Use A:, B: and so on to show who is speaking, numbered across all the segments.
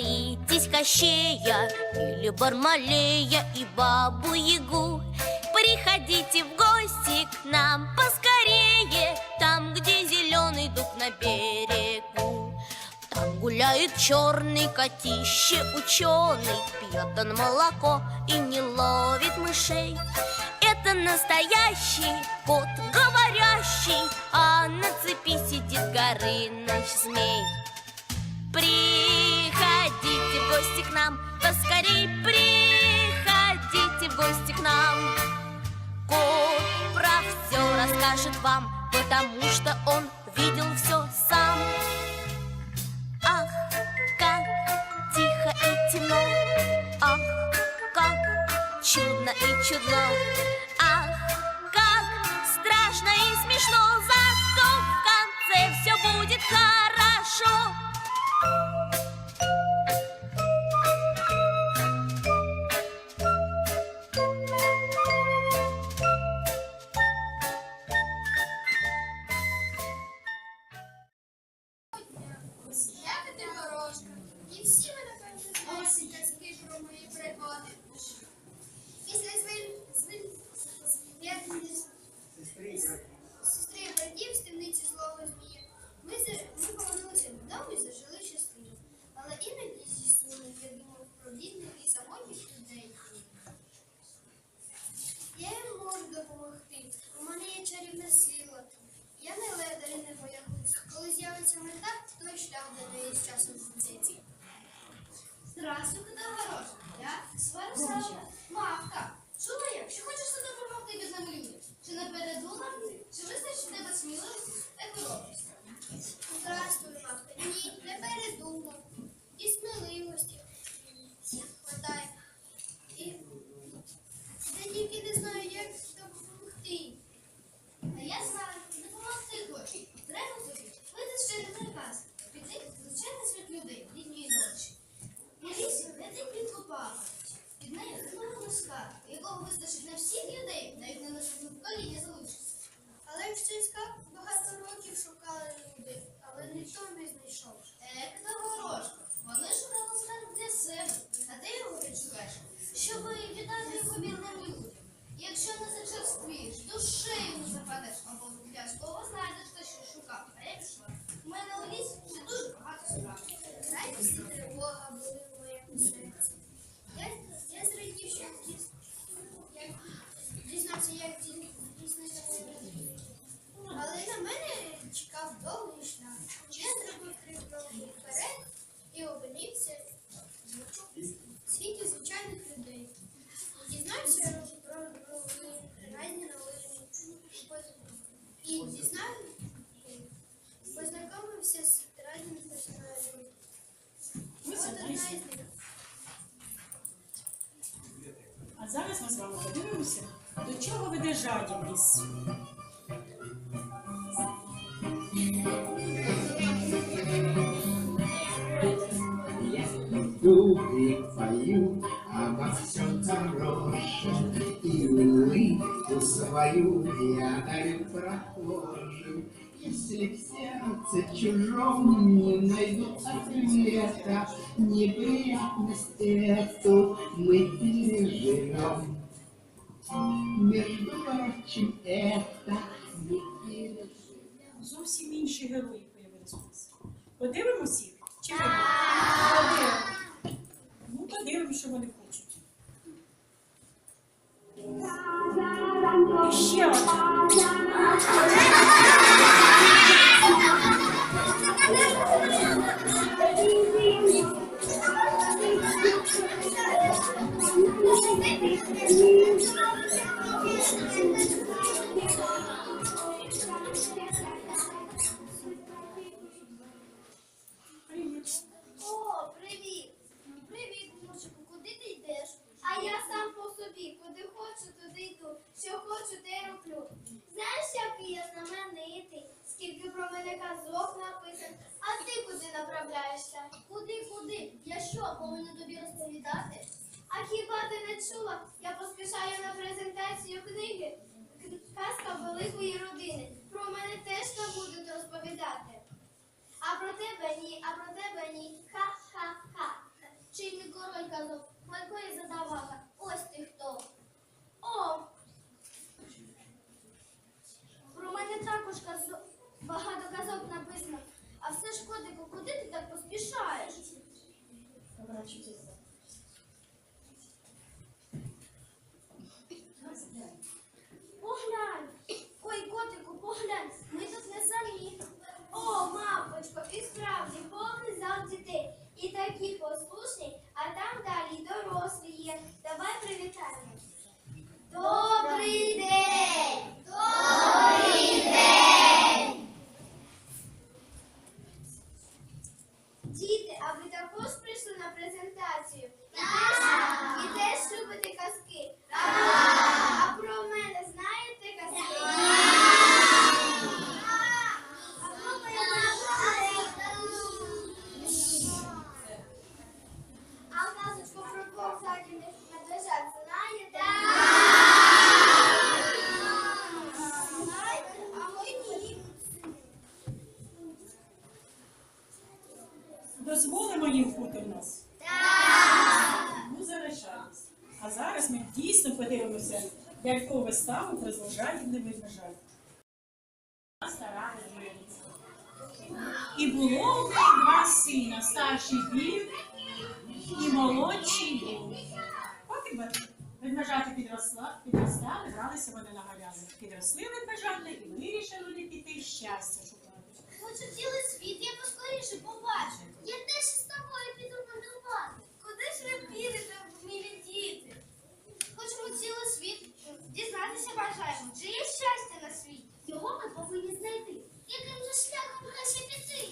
A: боитесь Кощея? Или Бармалея и Бабу-Ягу Приходите в гости к нам поскорее Там, где зеленый дуб на берегу. Там гуляет черный котище ученый Пьет он молоко и не ловит мышей. Это настоящий кот говорящий А на цепи сидит горы горыныч змей. Привет! гости к нам, поскорей приходите в гости к нам. Кот про все расскажет вам, потому что он видел все сам. Ах, как тихо и темно, ах, как чудно и чудно, ах, как страшно и смешно, зато в конце все будет хорошо.
B: смело этого. вами подивимося, до чого веде жадібність.
C: Люди поют а обо всем хорошем, И улыбку свою я даю прохожим. Если в сердце чужом не найду ответа, Неприятность эту мы переживем.
B: Зовсім інші герої появилися. Подивимось їх? Чи подивимось? Ну, подивимось, що вони хочуть. І ще
D: один. 嗯。А все ж, котику, куди ти так поспішаєш?
B: Сина, і молодший був. Потім вед- ведмежата підросла, підростали, гралися вони на галявинах. Підросли ведмежата і вирішили піти щастя шукати.
D: Хочу цілий світ, я поскоріше побачу. Я теж з тобою піду подумати. Куди ж ви підете, милі діти? Хочемо цілий світ дізнатися бажаємо. Чи є щастя на світі? Його ми повинні знайти. Яким же шляхом краще піти?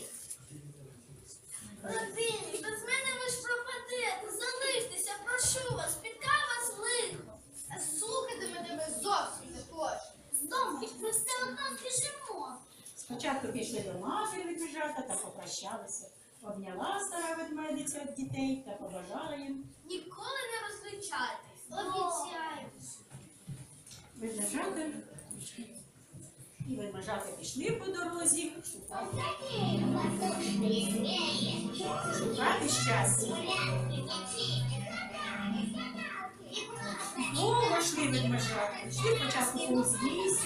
D: Родині, без мене ви ж пропадете. Залиштеся, прошу вас, спіткає вас лихо. А слухати мене ви зовсім не хочете. З дому ми все одно збіжимо.
B: Спочатку пішли до матері ведмежата та попрощалися. Обняла стара ведмедиця дітей та побажала їм.
D: Ніколи не розлучайтесь. Обіцяю.
B: Ведмежата і ведмежата пішли по дорозі шукати, щастя. Довго йшли ведмежата. Йшли спочатку повз ліс,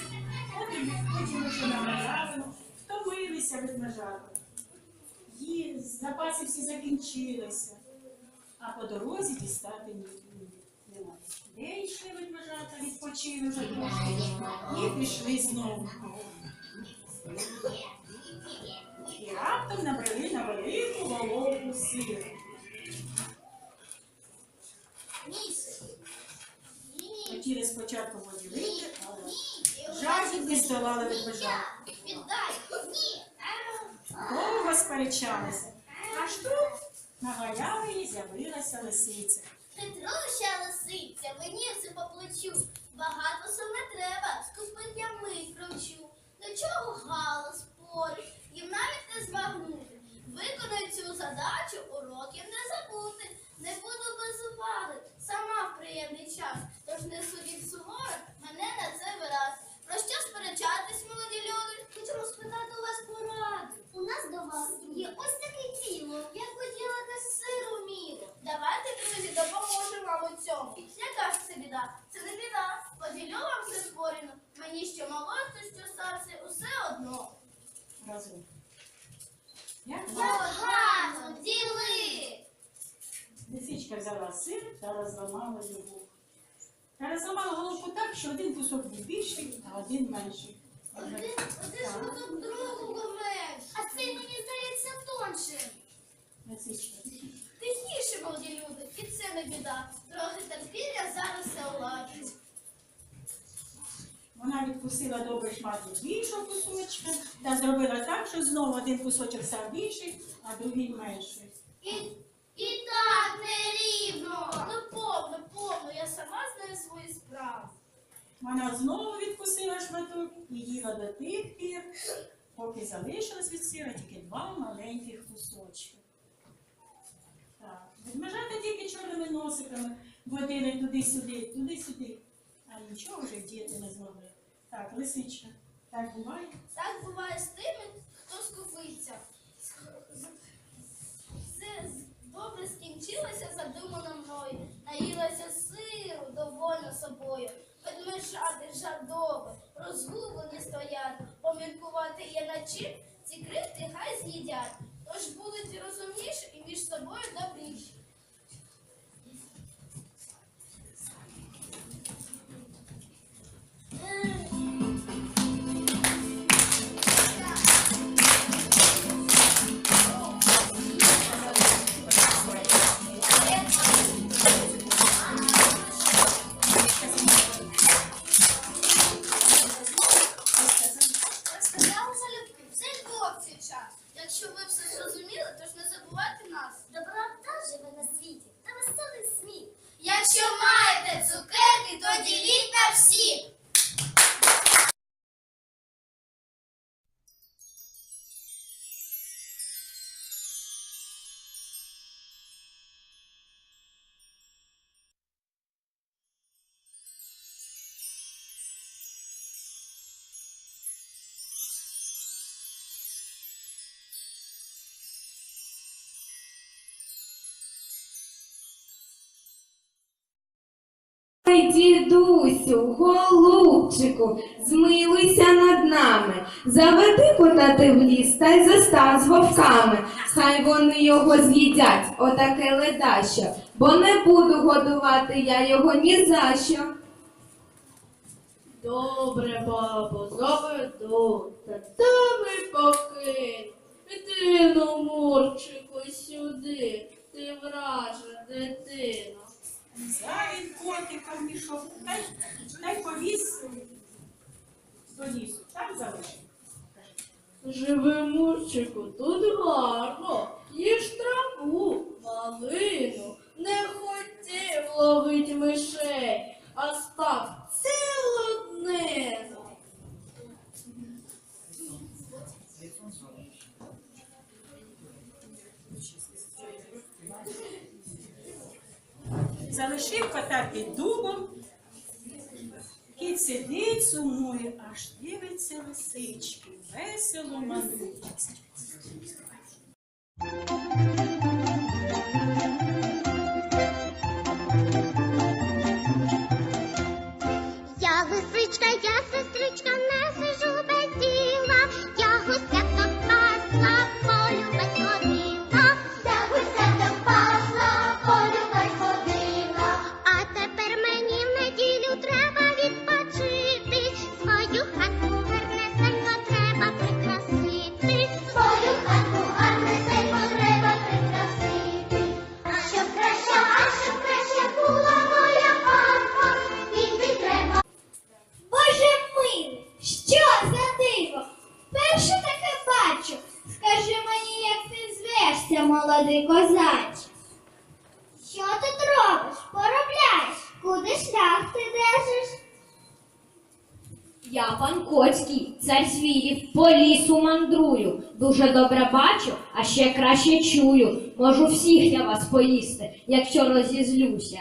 B: потім, потім уже на галявину. Втомилися ведмежата. Ї, запаси всі закінчилися. А по дорозі дістати ні, немає. Де йшли ведмежата, відпочили вже трошки. І пішли знову. І раптом набрели на велику голову.
D: Ні.
B: Хотіли спочатку поділити, але жажіб не здолали ведмежат.
D: Віддай. Ні.
B: Довго сперечалися. Аж тут на галявині з'явилася лисиця.
D: Петруща лисиця, мені все по плечу. Багато саме треба, скупить я мить промчу. До чого галас поруч, їм навіть не змагнути. Виконай цю задачу, уроків не забути. Не буду без уваги, сама в приємний час. Тож не судіть суворо, мене на це вираз. Про що сперечатись, молоді люди? Хочемо спитати у вас поради. У нас до вас є ось таке діло, як поділити сиру міру. Давайте, друзі, допоможемо вам у цьому. Яка ж це біда? Це не біда. Поділю вам все спорівно. Мені що молодці, що старці, усе одно.
B: Разом. Як
D: Погано, діли!
B: Лисичка взяла сир та розламала його. Та розламала головку так, що один кусок був більший, а один менший.
D: Один, один ж куток другого менш. А цей мені здається тоншим.
B: Лисичка.
D: Тихіше, молоді люди, і це не біда. Трохи терпіння зараз все уладить.
B: Вона відкусила добрий шматок більшого кусочка та зробила так, що знову один кусочок став більший, а другий менший.
D: І, і так нерівно. Ну повно, повно, я сама знаю свої справи.
B: Вона знову відкусила шматок і їла до тих пір, поки залишилось від сира тільки два маленьких кусочки. Так, ведмежата тільки чорними носиками водили туди-сюди, туди-сюди. А нічого вже діяти не змогли. Так, лисичка, так буває?
D: Так буває з тими, хто скупиться. З-
E: Добре скінчилося задумано мною, наїлася сиру, довольна собою. Ведмежати жадоби, розгублені стоять, поміркувати є над чим, ці крихти хай з'їдять. Тож будуть розумніші і між собою добріші.
F: Дідусю, голубчику, змилуйся над нами, заведи кота ти в ліс та й застав з вовками. Хай вони його з'їдять, отаке ледащо, бо не буду годувати я його ні за що.
G: Добре, бабо, заведу, та тебе покину. Іди, ну, Мурчику, сюди, ти вража дитина.
B: Взяв він котика в мішок, та й, та й повіз до лісу. Там залишив.
G: Живи, Мурчику, тут гарно, їж траву, малину, не хотів ловить мишей, а став цілу
B: Залишив кота під дубом. Кіт сидить, сумує, аж дивиться лисички, весело мандрують.
H: Я лисичка, я сестричка, а
F: ще чую. Можу всіх я вас поїсти, якщо розізлюся.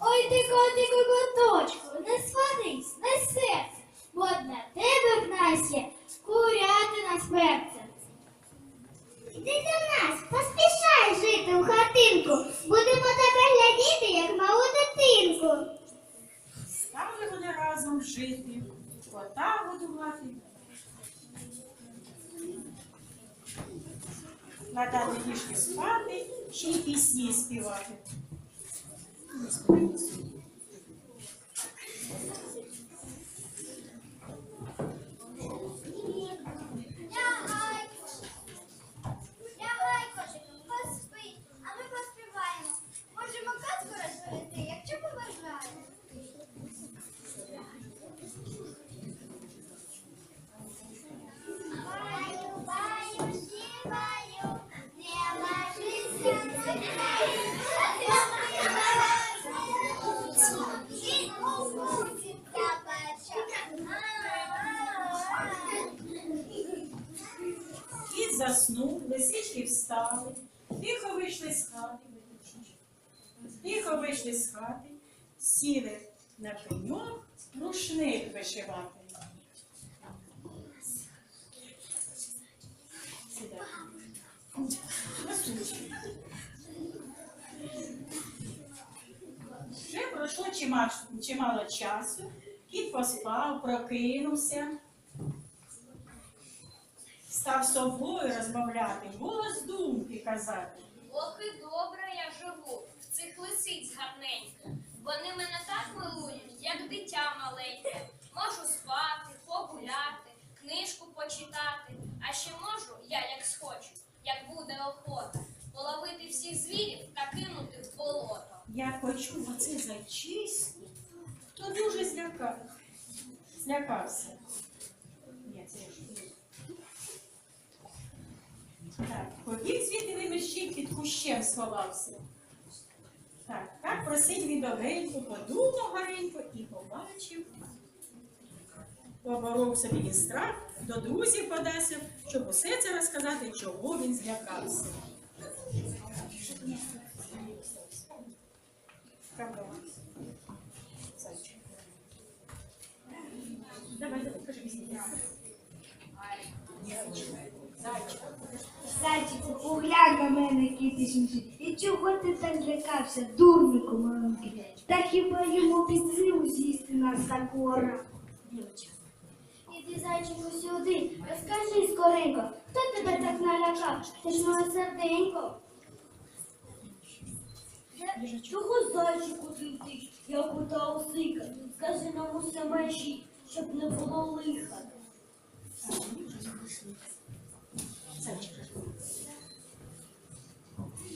E: Ой ти котику коточку, не сварись, не серце, бо на тебе в нас є курятина з перцем. Іди до нас, поспішай жити у хатинку, будемо тебе глядіти, як малу дитинку.
B: Стали вони разом жити, кота годувати. Ладати ліжки спати, ще пісні співати. Прокинувся, став собою розмовляти, голос думки казати.
H: Ох і добре я живу в цих лисиць гарненьких. Вони мене так милують, як дитя маленьке. Можу спати, погуляти, книжку почитати. А ще можу, я як схочу, як буде охота, половити всіх звірів та кинути в болото.
B: Як почув оце зачисні, то дуже злякав. Злякався. Так, побіг звідти виміщив під кущем сховався. Так, так просить відовеньку, подумав гаренько і побачив. Поборов собі він страх, до друзів подався, щоб усе це розказати, чого він злякався. Правда. Давай, давай, кажи пісню. Зайчик.
I: Зайчику, поглянь на мене, який ти смішний. І чого ти так злякався, дурнику маленький? Та хіба йому під силу з'їсти нас так гора?
B: Білочка.
D: Іди, зайчику, сюди, розкажи скоренько, хто тебе так налякав? Ти ж моє серденько.
I: Чого зайчику ти йдеш, як у та осика? Скажи нам усе межі, щоб не було лиха.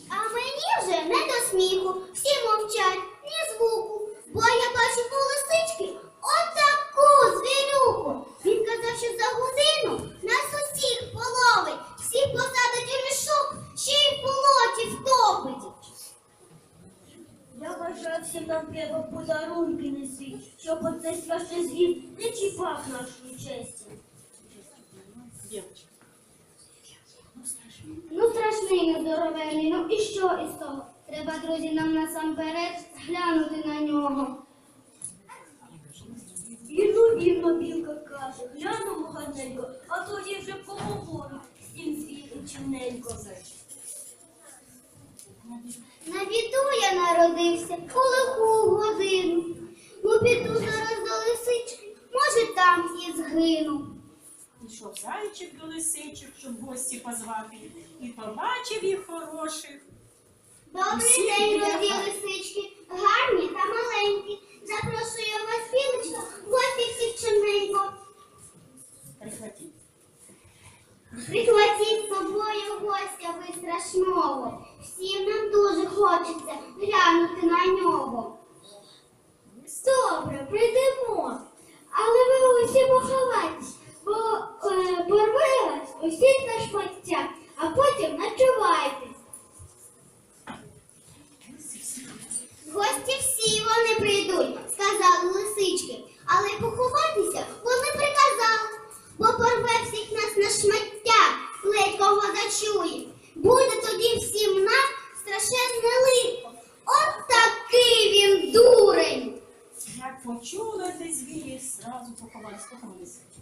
D: А мені вже не до сміху, всі мовчать, ні звуку. Бо я бачу по лисички отаку звірюку. Він казав, що за годину нас усіх половить, всіх посадить у мішок, ще й в болоті втопить.
I: Я бажаю всім нам треба подарунки неси, щоб оцей страшний звір не нашої честі.
D: Ну, страшний, нездоровенний, ну і що із того? Треба, друзі, нам насамперед глянути на нього.
I: Вірно, вірно, білка каже, глянемо гарненько, а тоді вже поговоримо з тим звіром чимненько.
D: На біду я народився у лиху годину. Ну, піду зараз до лисички, може там і згину.
B: Пішов зайчик до лисичок, щоб гості позвати, і побачив їх хороших.
D: Добрий день,
B: біля
D: роді
B: хати.
D: лисички, гарні та маленькі. Запрошую вас, білочко, гості всіх чимненько.
B: Прихватіть.
D: Прихватіть з собою гостя ви страшного. Всім нам дуже хочеться глянути на нього. Добре, прийдемо. Але ви усі поховайтесь, бо е, вас усіх на шмаття, а потім ночувайтесь. Гості всі вони прийдуть, сказали лисички, але поховатися вони приказали, бо порве всіх нас на шмаття, ледь кого зачує.
H: Olha só isso.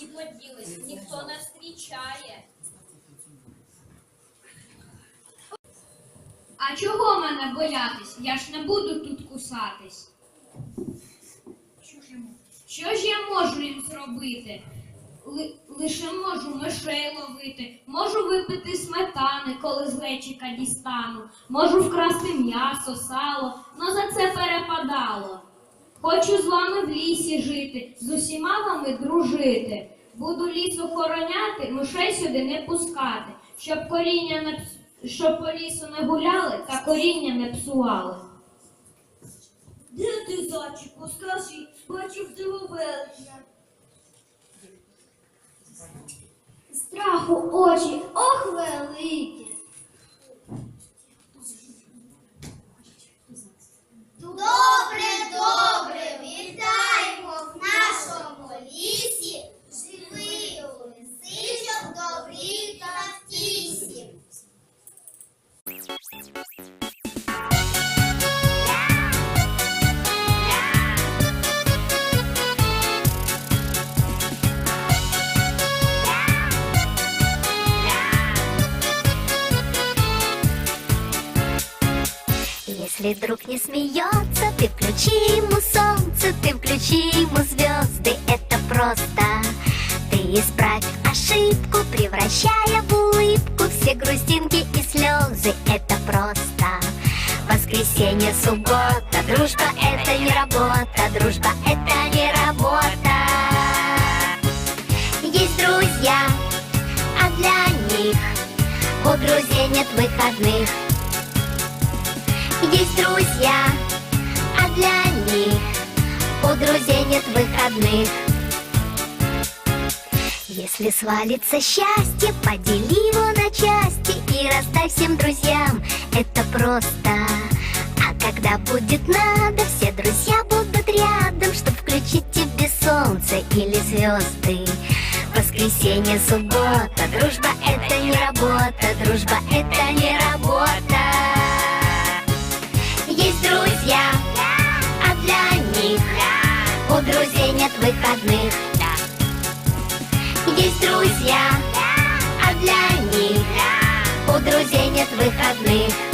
H: Всі поділись, ніхто не зустрічає.
J: А чого мене боятись? Я ж не буду тут кусатись.
B: Що ж
J: я можу їм зробити? Ли- лише можу мишей ловити, можу випити сметани, коли з глечика дістану, можу вкрасти м'ясо, сало, но за це перепадало. Хочу з вами в лісі жити, з усіма вами дружити. Буду ліс охороняти, мишей сюди не пускати, щоб коріння не щоб по лісу не гуляли та коріння не псували.
I: Де ти, зайчику, скажи,
H: Бачив диво величне. Страху очі, ох великі.
K: Воскресенье, суббота, дружба это не работа, дружба это не работа. Есть друзья, а для них у друзей нет выходных. Есть друзья, а для них у друзей нет выходных. Если свалится счастье, подели его на части и раздай всем друзьям. Это просто. Когда будет надо, все друзья будут рядом, чтобы включить тебе солнце или звезды. Воскресенье, суббота, дружба это не работа, дружба это не работа. Есть друзья, а для них у друзей нет выходных. Есть друзья, а для них у друзей нет выходных.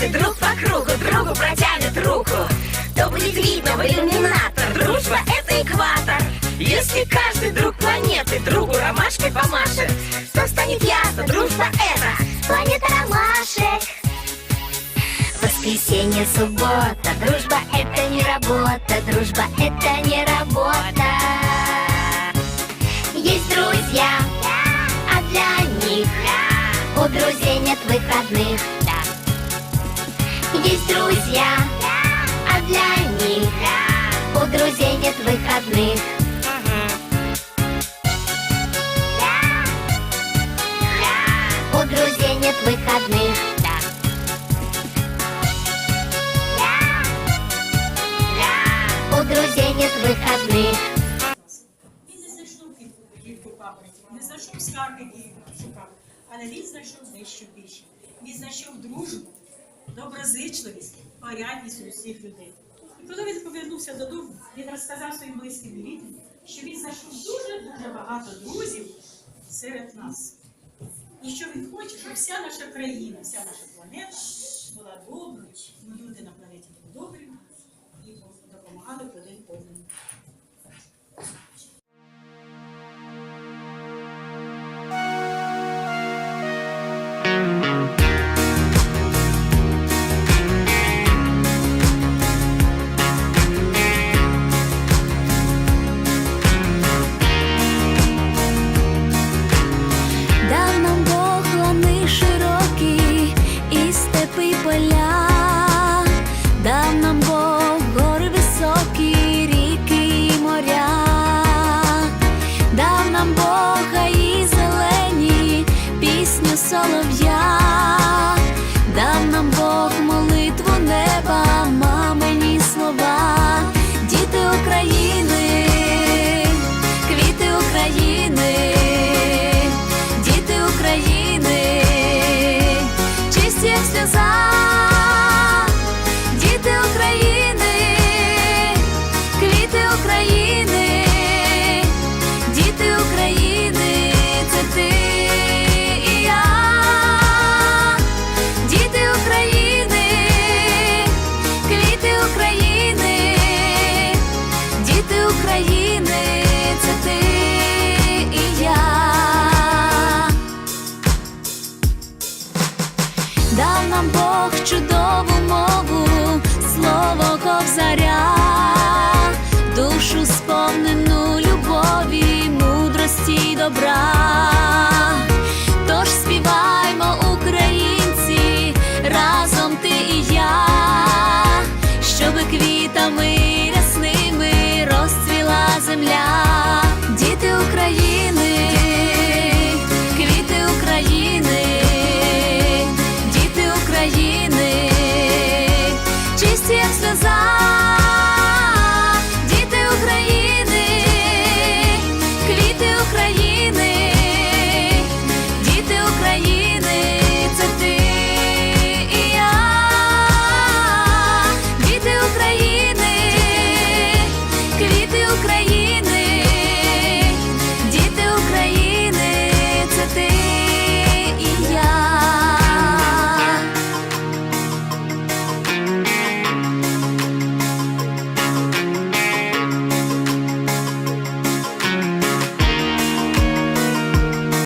L: Каждый друг по кругу другу протянет руку, то будет видно в иллюминатор. Дружба — это экватор. Если каждый друг планеты другу ромашкой помашет, то станет ясно, дружба — это
K: Планета ромашек. Воскресенье, суббота, дружба это не работа, дружба это не работа. Есть друзья, а для них у друзей нет выходных. Есть друзья, а для них у друзей нет выходных.
A: Доброзичливість, порядність у всіх людей. І коли він повернувся додому, він розказав своїм близьким рідним, що він знайшов дуже-дуже багато друзів серед нас. І що він хоче, щоб вся наша країна, вся наша планета була доброю, і люди на планеті були добрі і допомагали один